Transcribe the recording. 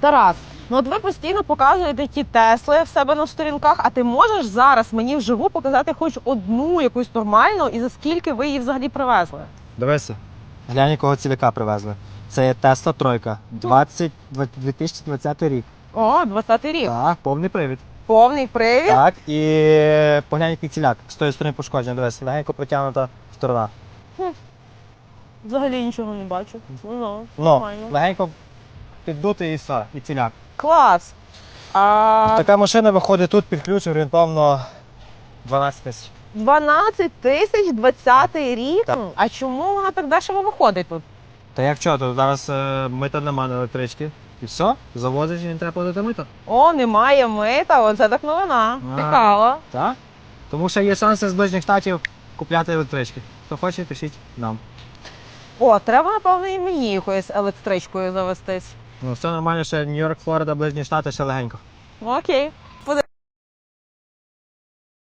Тарас, ну от ви постійно показуєте ті Тесли в себе на сторінках, а ти можеш зараз мені вживу показати хоч одну якусь нормальну і за скільки ви її взагалі привезли? Дивися. Глянь, якого ціляка привезли. Це є Tesla тройка. 20, 2020 рік. О, 20-й рік. Так, повний привід. Повний привід. Так, і поглянь, який ціляк. З тої сторони пошкодження, дивись, легенько протягнута сторона. Взагалі нічого не бачу. Ну, ну, Ну, нормально. легенько піддутий і все, і ціляк. Клас. А Така машина виходить тут під ключ орієнтовно 12 тисяч. 12 тисяч 20 рік. Так. А чому вона так дешево виходить тут? Та як що, то зараз е, мита нема на електрички. І все, завозиш і не треба платити мито. О, немає мита, оце так новина. Цікаво. Так? Тому що є шанси з ближніх штатів купляти електрички. Хто хоче, пишіть нам. О, треба, напевно, і мені якоюсь електричкою завестись. Ну, все нормально, ще Нью-Йорк, Флорида, ближні штати ще легенько. Окей.